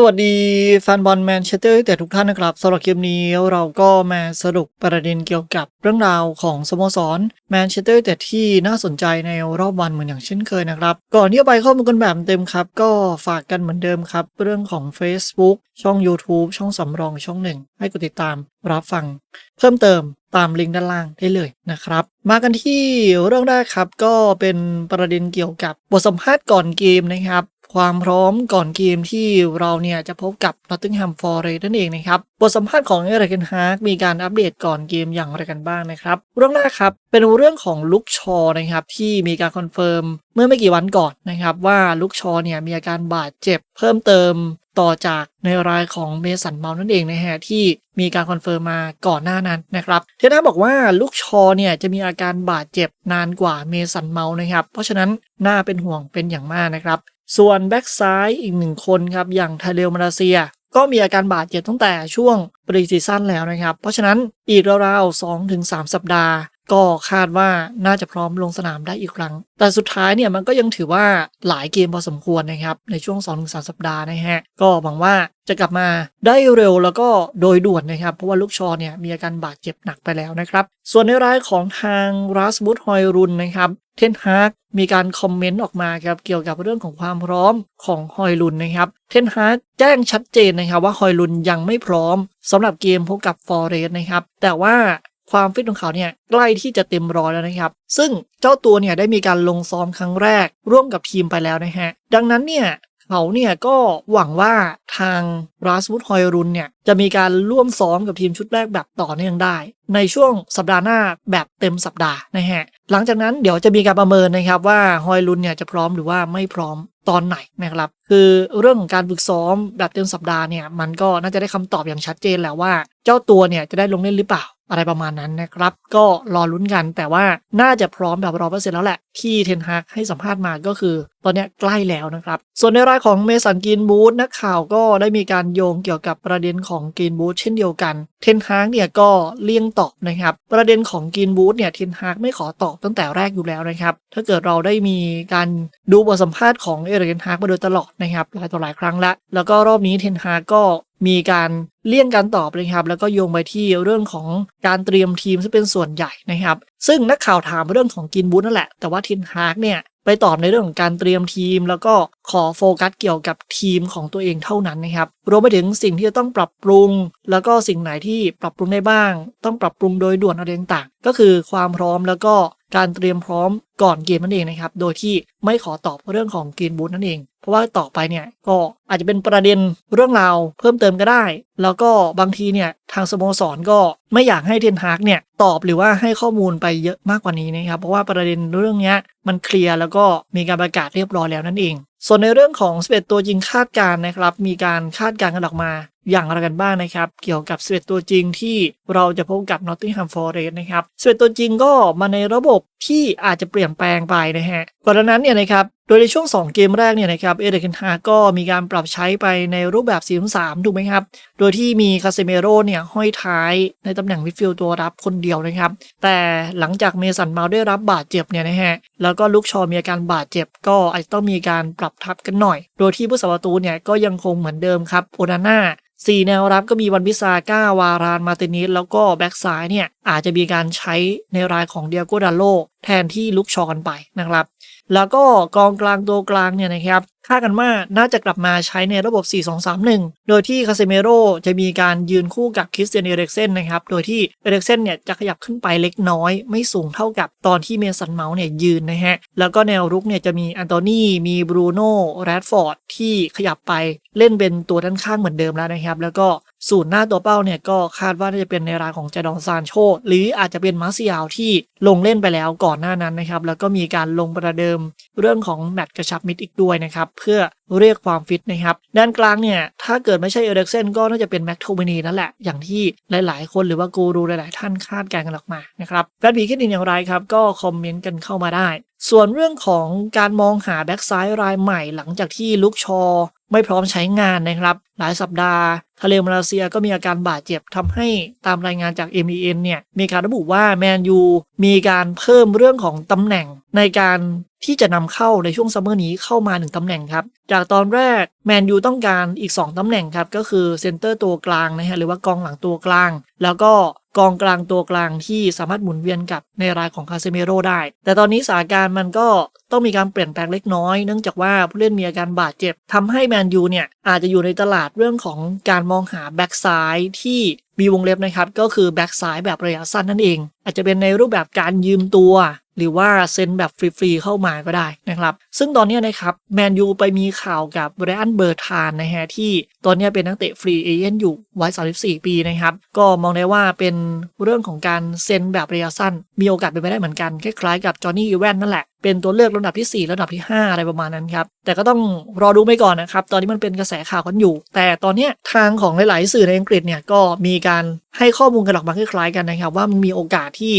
สวัสดีแฟนบอลแมนเชสเตอร์แต่ทุกท่านนะครับสำหรับคลิปนี้เราก็มาสรุปประเด็นเกี่ยวกับเรื่องราวของสโมสรแมนเชสเตอร์แต่ที่น่าสนใจในรอบวันเหมือนอย่างเช่นเคยนะครับ ก่อนที่จะไปข้อมูลกันแบบเต็มครับ ก็ฝากกันเหมือนเดิมครับ เรื่องของ Facebook ช่อง YouTube ช่องสำรองช่องหนึ่งให้กดติดตามรับฟัง เพิ่มเติมตามลิงก์ด้านล่างได้เลยนะครับ มากันที่เรื่องแรกครับก็เป็นประเด็นเกี่ยวกับบทสัมภาษณ์ก่อนเกมนะครับ ความพร้อมก่อนเกมที่เราเนี่ยจะพบกับ Nottingham Forest นั่นเองนะครับ บทสัมภาษณ์ของเอริกเกนฮาร์กมีการอัปเดตก่อนเกมอย่างไรกันบ้างนะครับ เรื่องแรกครับ เป็นเรื่องของลุกชอนะครับ ที่มีการคอนเฟิร์มเมื่อไม่กี่วันก่อนนะครับ ว่าลุกชอเนี่ยมีอาการบาดเจ็บเพิ่มเติมต่อจากในรายของเมสันเมานั่นเองนะฮะที่มีการคอนเฟิร์มมาก่อนหน้านั้นนะครับ เทน่าบอกว่าลูกชอเนี่ยจะมีอาการบาดเจ็บนานกว่าเมสันเมานะครับ เพราะฉะนั้นน่าเป็นห่วงเป็นอย่างมากนะครับ ส่วนแบ็กซ้ายอีกหนึ่งคนครับอย่างทาเลลมาเลเซีย ก็มีอาการบาดเจ็บตั้งแต่ช่วงปรีซีซั่นแล้วนะครับ เพราะฉะนั้นอีกราวๆ2-3ถึงสัปดาห์ ก็คาดว่าน่าจะพร้อมลงสนามได้อีกครั้ง แต่สุดท้ายเนี่ยมันก็ยังถือว่าหลายเกมพอสมควรนะครับ ในช่วง 2-3 สัปดาห์นะฮะ ก็หวังว่าจะกลับมาได้เร็วแล้วก็โดยด่วนนะครับ เพราะว่าลูกชอเนี่ยมีอาการบาดเจ็บหนักไปแล้วนะครับ ส่วนในรายของทางรัสมุดฮอยรุนนะครับเทนฮากมีการคอมเมนต์ออกมาครับเกี่ยวกับเรื่องของความพร้อมของฮอยลุนนะครับเทนฮากแจ้งชัดเจนนะครับว่าฮอยลุนยังไม่พร้อมสำหรับเกมพบกับฟอร์เรสนะครับแต่ว่า ความฟิตของเขาเนี่ยใกล้ที่จะเต็มร้อยแล้วนะครับ ซึ่งเจ้าตัวเนี่ยได้มีการลงซ้อมครั้งแรก ร่วมกับทีมไปแล้วนะฮะ ดังนั้นเนี่ยเขาเนี่ยก็หวังว่าทางราสมุดฮอยรุนเนี่ยจะมีการร่วมซ้อมกับทีมชุดแรกแบบต่อเนื่องได้ ในช่วงสัปดาห์หน้าแบบเต็มสัปดาห์นะฮะหลังจากนั้นเดี๋ยวจะมีการประเมินนะครับว่าฮอยรุนเนี่ยจะพร้อมหรือว่าไม่พร้อมตอนไหนนะครับ คือเรื่องของการฝึกซ้อมแบบเต็มสัปดาห์เนี่ยมันก็น่าจะได้คำตอบอย่างชัดเจนแล้วว่า เจ้าตัวเนี่ยจะได้ลงเล่นหรือเปล่า อะไรประมาณนั้นนะครับ ก็รอลุ้นกันแต่ว่าน่าจะพร้อมแบบร้อเปอร์เซ็นต์แล้วแหละ ที่เทนฮากให้สัมภาษณ์มาก็คือ ตอนนี้ใกล้แล้วนะครับ ส่วนในรายของเมสันกินบูธนักข่าวก็ได้มีการโยงเกี่ยวกับประเด็นของกินบูธเช่นเดียวกัน เทนฮากเนี่ยก็เลี่ยงตอบนะครับ ประเด็นของกินบูธเนี่ยเทนฮากไม่ขอตอบตั้งแต่แรกอยู่แล้วนะครับ ถ้าเกิดเราได้มีการดูบทสัมภาษณ์ของเอริกเทนฮากมาโดยตลอดนะครับหลายต่อหลายครั้งละแล้วก็รอบนี้เทนฮากก็ มีการเลี่ยงการตอบเลยครับ แล้วก็โยงไปที่เรื่องของการเตรียมทีมซึ่งเป็นส่วนใหญ่นะครับ ซึ่งนักข่าวถามเรื่องของกินบูธนั่นแหละ แต่ว่าเทนฮากเนี่ยไปตอบในเรื่องของการเตรียมทีม แล้วก็ขอโฟกัสเกี่ยวกับทีมของตัวเองเท่านั้นนะครับรวมไปถึงสิ่งที่จะต้องปรับปรุง แล้วก็สิ่งไหนที่ปรับปรุงได้บ้าง ต้องปรับปรุงโดยด่วนอะไรต่างๆ ก็คือความพร้อมแล้วก็การเตรียมพร้อมก่อนเกมนั่นเองนะครับ โดยที่ไม่ขอตอบเรื่องของเกมบูธนั่นเอง ราะว่าต่อไปเนี่ยก็อาจจะเป็นประเด็นเรื่องราวเพิ่มเติมก็ได้ แล้วก็บางทีเนี่ยทางสโมสรก็ไม่อยากให้เทนฮากเนี่ยตอบหรือว่าให้ข้อมูลไปเยอะมากกว่านี้นะครับเพราะว่าประเด็นเรื่องนี้มันเคลียร์แล้วก็มีการประกาศเรียบร้อยแล้วนั่นเอง ส่วนในเรื่องของ 11 ตัวจริงคาดการณ์นะครับมีการคาดการณ์กันออกมา อย่างไรกันบ้างนะครับ เกี่ยวกับ11ตัวจริงที่เราจะพบกับ Nottingham Forest นะครับ11ตัวจริงก็มาในระบบที่อาจจะเปลี่ยนแปลงไปนะฮะก่อนหน้านั้นเนี่ยนะครับโดยในช่วง 2 เกมแรกเนี่ยนะครับเอเดเคนฮาก็มีการปรับใช้ไปในรูปแบบ 4-3 ถูกไหมครับ โดยที่มีคาเซเมโรเนี่ยห้อยท้ายในตำแหน่งมิดฟิลด์ตัวรับคนเดียวนะครับ แต่หลังจากเมสันเมาได้รับบาดเจ็บเนี่ยนะฮะแล้วก็ลุกชอมีอาการบาดเจ็บ ก็อาจจะต้องมีการปรับทับกันหน่อย โดยที่ผู้สาประตูเนี่ยก็ยังคงเหมือนเดิมครับโอนาน่าสี่แนวรับก็มีวันพิซาก้าวารานมาเตนิสแล้วก็แบ็กซ้ายเนี่ยอาจจะมีการใช้ในรายของเดียโกดาโลแทนที่ลุกชอกันไปนะครับ แล้วก็กองกลางตัวกลางเนี่ยนะครับ คาดกันว่าน่าจะกลับมาใช้ในระบบ 4-2-3-1 โดยที่คาเซเมโรจะมีการยืนคู่กับคริสเตียนเอเร็กเซนนะครับ โดยที่เอเร็กเซนเนี่ยจะขยับขึ้นไปเล็กน้อย ไม่สูงเท่ากับตอนที่เมสันเมาส์เนี่ยยืนนะฮะ แล้วก็แนวรุกเนี่ยจะมีอันโตนีมีบรูโน่แรดฟอร์ดที่ขยับไปเล่นเป็นตัวด้านข้างเหมือนเดิมแล้วนะครับ แล้วก็สูตรหน้าตัวเป้าเนี่ยก็คาดว่าน่าจะเป็นในรายของเจดองซานโช หรืออาจจะเป็นมาร์เซียลที่ลงเล่นไปแล้วก่อนหน้านั้นนะครับ แล้วก็มีการลงประเดิมเรื่องของแมตช์กระชับมิตรอีกด้วยนะครับเพื่อเรียกความฟิตนะครับด้านกลางเนี่ย ถ้าเกิดไม่ใช่เอเด็กเซนก็น่าจะเป็นแม็กโทเมนีนั่นแหละ อย่างที่หลาย ๆ คนหรือว่ากูรูหลาย ๆ ท่านคาดการณ์กันออกมานะครับแฟนผีคิดเห็นอย่างไรครับ ก็คอมเมนต์กันเข้ามาได้ ส่วนเรื่องของการมองหาแบ็กซ้ายรายใหม่หลังจากที่ลุกชอ ไม่พร้อมใช้งานนะครับ หลายสัปดาห์ ทะเลมาเลเซียก็มีอาการบาดเจ็บทำให้ตามรายงานจาก MEN เนี่ยมีการระบุว่าแมนยูมีการเพิ่มเรื่องของตำแหน่งในการที่จะนำเข้าในช่วงซัมเมอร์นี้เข้ามาหนึ่งตำแหน่งครับ จากตอนแรกแมนยูต้องการอีก 2ตำแหน่งครับ ก็คือเซนเตอร์ตัวกลางนะฮะหรือว่ากองหลังตัวกลาง แล้วก็ กองกลางตัวกลางที่สามารถหมุนเวียนกับในรายของคาเซเมโรได้ แต่ตอนนี้สถานการณ์มันก็ต้องมีการเปลี่ยนแปลงเล็กน้อย เนื่องจากว่าผู้เล่นมีอาการบาดเจ็บทำให้แมนยูเนี่ยอาจจะอยู่ในตลาดเรื่องของการมองหาแบ็กซ้ายที่มีวงเล็บนะครับ ก็คือแบ็กซ้ายแบบระยะสั้นนั่นเอง อาจจะเป็นในรูปแบบการยืมตัว หรือว่าเซ็นแบบฟรีๆเข้ามาก็ได้นะครับ ซึ่งตอนนี้นะครับแมนยูไปมีข่าวกับไรอันเบอร์ทานนะฮะที่ตอนนี้เป็นนักเตะฟรีเอเจนต์อยู่วัย 34 ปีนะครับ ก็มองได้ว่าเป็นเรื่องของการเซ็นแบบระยะสั้น มีโอกาสเป็นไปได้เหมือนกัน คล้ายๆกับจอห์นนี่อีแวนนั่นแหละ เป็นตัวเลือกลำดับที่ 4 ระดับที่ 5 อะไรประมาณนั้นครับ แต่ก็ต้องรอดูไปก่อนนะครับ ตอนนี้มันเป็นกระแสข่าวกันอยู่ แต่ตอนนี้ทางของหลาย ๆ สื่อในอังกฤษเนี่ยก็มีการให้ข้อมูลกันออกมาคล้ายๆกันนะครับ ว่ามันมีโอกาสที่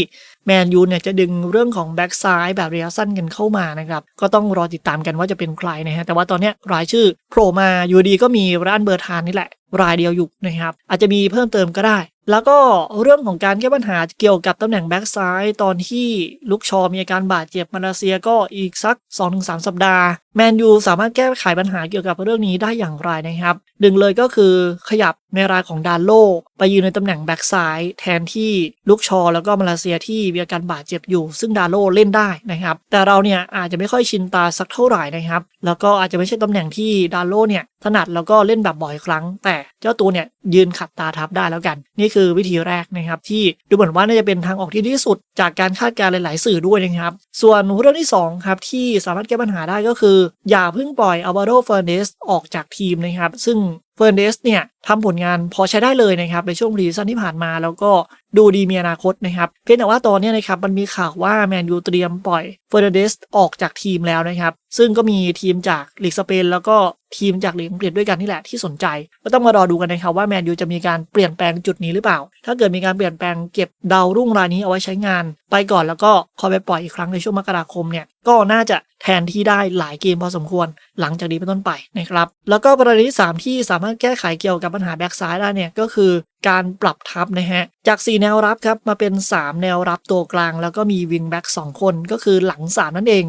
แมนยูเนี่ยจะดึงเรื่องของแบ็กซ้ายแบบระยะสั้นกันเข้ามานะครับ ก็ต้องรอติดตามกันว่าจะเป็นใครนะฮะแต่ว่าตอนนี้รายชื่อโผล่มาอยู่ดีก็มีร้านเบอร์ทานนี่แหละ รายเดียวอยู่นะครับ อาจจะมีเพิ่มเติมก็ได้ แล้วก็เรื่องของการแก้ปัญหาเกี่ยวกับตำแหน่งแบ็กซ้ายตอนที่ลุกชอมีอาการบาดเจ็บมาเลเซียก็อีกสัก 2-3 สัปดาห์แมนยูสามารถแก้ไขปัญหาเกี่ยวกับเรื่องนี้ได้อย่างไรนะครับหนึ่งเลยก็คือขยับในรายของดานโลไปยืนในตำแหน่งแบ็กซ้ายแทนที่ลุกชอแล้วก็มาเลเซียที่มีอาการบาดเจ็บอยู่ ซึ่งดาโลเล่นได้นะครับ แต่เราเนี่ยอาจจะไม่ค่อยชินตาสักเท่าไหร่นะครับ แล้วก็อาจจะไม่ใช่ตำแหน่งที่ดาโลเนี่ยถนัดแล้วก็เล่นแบบบ่อยครั้ง แต่เจ้าตัวเนี่ยยืนขัดตาทับได้แล้วกัน นี่คือวิธีแรกนะครับที่ดูเหมือนว่าน่าจะเป็นทางออกที่ดีที่สุด จากการคาดการณ์หลาย ๆ สื่อด้วยนะครับ ส่วนเรื่องที่2ครับที่สามารถแก้ปัญหาได้ก็คืออย่าเพิ่งปล่อยอัลวาโดเฟอร์เนสออกจากทีมนะครับ ซึ่ง ฟอร์เนสเนี่ยทำผลงานพอใช้ได้เลยนะครับในช่วงรีซันที่ผ่านมาแล้วก็ดูดีมีอนาคตนะครับเพียงแต่ว่าตอนนี้นะครับมันมีข่าวว่าแมนยูเตรียมปล่อยเฟอร์เนสออกจากทีมแล้วนะครับซึ่งก็มีทีมจากลีกสเปนแล้วก็ทีมจากลีกอังกฤษด้วยกันนี่แหละที่สนใจ ก็ต้องมารอดูกันนะครับว่าแมนยูจะมีการเปลี่ยนแปลงจุดนี้หรือเปล่า ถ้าเกิดมีการเปลี่ยนแปลงเก็บดาวรุ่งรายนี้เอาไว้ใช้งาน ไปก่อนแล้วก็คอยไปปล่อยอีกครั้งในช่วงมกราคมเนี่ยก็น่าจะแทนที่ได้หลายเกมพอสมควร หลังจากนี้เป็นต้นไปนะครับแล้วก็ประเด็นที่ 3 ที่สามารถแก้ไขเกี่ยวกับปัญหาแบ็กซ้ายได้เนี่ยก็คือ การปรับทับนะฮะ จาก 4 แนวรับครับ มาเป็น 3 แนวรับตัวกลาง แล้วก็มีวิงแบ็ก2 คนก็คือหลัง 3 นั่นเอง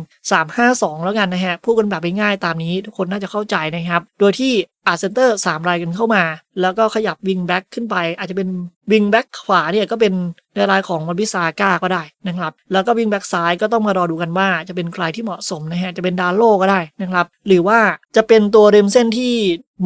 3-5-2 แล้วกันนะฮะ พูดกันแบบง่ายๆตามนี้ ทุกคนน่าจะเข้าใจนะครับ โดยที่อาเซนเตอร์3รายกันเข้ามา แล้วก็ขยับวิงแบ็กขึ้นไป อาจจะเป็นวิงแบ็กขวาเนี่ยก็เป็นในรายของวันพิซาก้าก็ได้นะครับ แล้วก็วิงแบ็กซ้ายก็ต้องมารอดูกันว่าจะเป็นใครที่เหมาะสมนะฮะ จะเป็นดาร์โลก็ได้นะครับ หรือว่าจะเป็นตัวเรมเส้นที่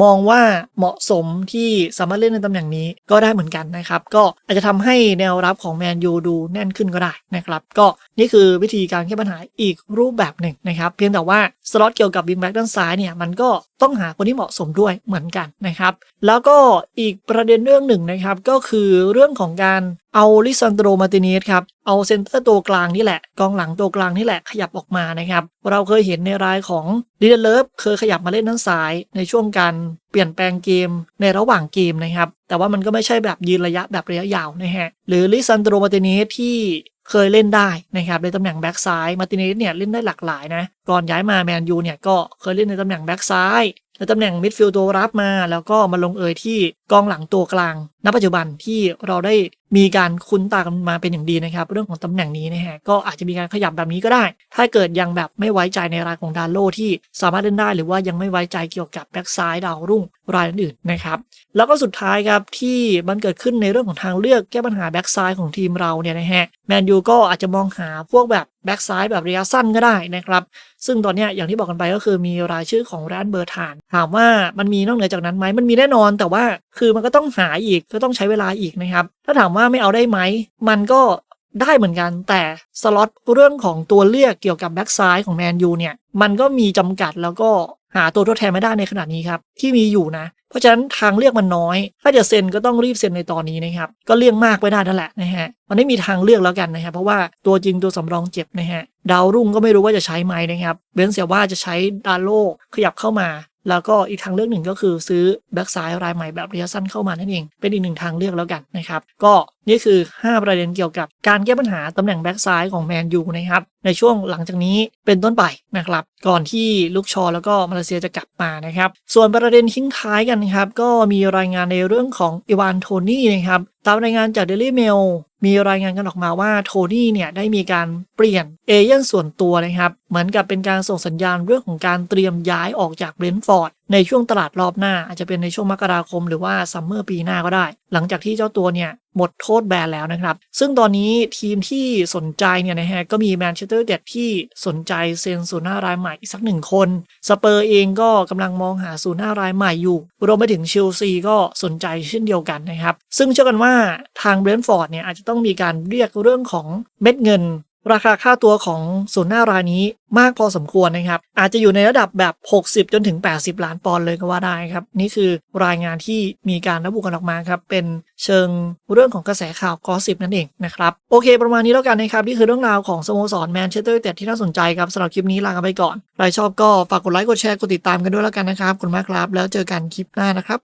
มองว่าเหมาะสมที่สามารถเล่นในตำแหน่งนี้ ก็ก็ได้เหมือนกันนะครับ ก็อาจจะทำให้แนวรับของแมนยูดูแน่นขึ้นก็ได้นะครับ ก็นี่คือวิธีการแก้ปัญหาอีกรูปแบบหนึ่งนะครับ เพียงแต่ว่าสล็อตเกี่ยวกับวิงแบ็กด้านซ้ายเนี่ยมันก็ต้องหาคนที่เหมาะสมด้วยเหมือนกันนะครับ แล้วก็อีกประเด็นเรื่องหนึ่งนะครับก็คือเรื่องของการเอาลิซันโดรมาติเนสครับ เอาเซนเตอร์ตัวกลางนี่แหละ กองหลังตัวกลางนี่แหละขยับออกมานะครับ เราเคยเห็นในรายของดิเดเลฟเคยขยับมาเล่นด้านซ้าย ในช่วงการเปลี่ยนแปลงเกมในระหว่างเกมนะครับ แต่ว่ามันก็ไม่ใช่แบบยืนระยะแบบระยะยาวนะฮะ หรือลิซันโดรมาติเนสที่ เคยเล่นได้นะครับในตำแหน่งแบ็กซ้ายมาติเนสเนี่ยเล่นได้หลากหลายนะก่อนย้ายมาแมนยูเนี่ยก็เคยเล่นในตำแหน่งแบ็กซ้ายในตำแหน่งมิดฟิลด์ตัวรับมา แล้วก็มาลงเอยที่กองหลังตัวกลาง ณปัจจุบันที่เราได้มีการคุ้นตากันมาเป็นอย่างดีนะครับ เรื่องของตำแหน่งนี้นะฮะก็อาจจะมีการขยับแบบนี้ก็ได้ ถ้าเกิดยังแบบไม่ไว้ใจในรายของดาร์โลที่สามารถเล่นได้หรือว่ายังไม่ไว้ใจเกี่ยวกับแบ็กซ้ายดาวรุ่งรายอื่นๆนะครับ แล้วก็สุดท้ายครับที่มันเกิดขึ้นในเรื่องของทางเลือกแก้ปัญหาแบ็กซ้ายของทีมเราเนี่ยนะฮะแมนยูก็อาจจะมองหาพวกแบบแบ็กซ้ายแบบระยะสั้นก็ได้นะครับ ซึ่งตอนนี้อย่างที่บอกกันไปก็คือมีรายชื่อของแรนเบอร์ทาน ถามว่ามันมีนอกเหนือจากนั้นไหมมันมีแน่นอนแต่ว่าคือมันก็ต้องหาอีกก็ต้องใช้เวลาอีกนะครับ ถ้าถามว่าไม่เอาได้ไหม มันก็ได้เหมือนกัน แต่สล็อตเรื่องของตัวเลือกเกี่ยวกับแบ็กซ้ายของแมนยูเนี่ย มันก็มีจำกัดแล้วก็หาตัวทดแทนไม่ได้ในขณะนี้ครับ ที่มีอยู่นะ เพราะฉะนั้นทางเลือกมันน้อย ถ้าจะเซ็นก็ต้องรีบเซ็นในตอนนี้นะครับ ก็เลี่ยงมากไปได้นั่นแหละนะฮะ มันไม่มีทางเลือกแล้วกันนะครับเพราะว่าตัวจริงตัวสำรองเจ็บนะฮะ ดาวรุ่งก็ไม่รู้ว่าจะใช้ไหมนะครับเบนเสียว่าจะใช้ดาโลขยับเข้ามา แล้วก็อีกทางเลือกหนึ่งก็คือซื้อแบ็กซ้ายรายใหม่แบบระยะสั้นเข้ามานั่นเอง เป็นอีกหนึ่งทางเลือกแล้วกันนะครับ ก็นี่คือ 5 ประเด็นเกี่ยวกับการแก้ปัญหาตำแหน่งแบ็กซ้ายของแมนยูนะครับ ในช่วงหลังจากนี้เป็นต้นไปนะครับ ก่อนที่ลูกชอแล้วก็มาเลเซียจะกลับมานะครับ ส่วนประเด็นทิ้งท้ายกันนะครับ ก็มีรายงานในเรื่องของอีวานโทนี่นะครับ ตามรายงานจาก Daily Mail มีรายงานกันออกมาว่าโทนี่เนี่ยได้มีการเปลี่ยนเอเย่นส่วนตัวนะครับเหมือนกับเป็นการส่งสัญญาณเรื่องของการเตรียมย้ายออกจากเบรนท์ฟอร์ดในช่วงตลาดรอบหน้า อาจจะเป็นในช่วงมกราคมหรือว่าซัมเมอร์ปีหน้าก็ได้ หลังจากที่เจ้าตัวเนี่ยหมดโทษแบนแล้วนะครับ ซึ่งตอนนี้ทีมที่สนใจเนี่ยนะฮะก็มีแมนเชสเตอร์เด็ดที่สนใจเซ็นศูนย์หน้ารายใหม่อีกสักหนึ่งคน สเปอร์เองก็กำลังมองหาศูนย์หน้ารายใหม่อยู่ รวมไปถึงเชลซีก็สนใจเช่นเดียวกันนะครับ ซึ่งเชื่อกันว่าทางเบรนท์ฟอร์ดเนี่ยอาจจะต้องมีการเรียกเรื่องของเม็ดเงิน ราคาค่าตัวของศูนย์หน้ารายนี้มากพอสมควรนะครับ อาจจะอยู่ในระดับแบบ 60 จนถึง 80 ล้านปอนด์เลยก็ว่าได้ครับ นี่คือรายงานที่มีการระบุกันออกมาครับ เป็นเชิงเรื่องของกระแสข่าวกอสิบนั่นเองนะครับ โอเค ประมาณนี้แล้วกันนะครับ นี่คือเรื่องราวของสโมสรแมนเชสเตอร์แต่ที่น่าสนใจครับสำหรับคลิปนี้ลากันไปก่อนใครชอบก็ฝากกดไลค์กดแชร์กดติดตามกันด้วยแล้วกันนะครับขอบคุณมากครับ แล้วเจอกันคลิปหน้านะครับ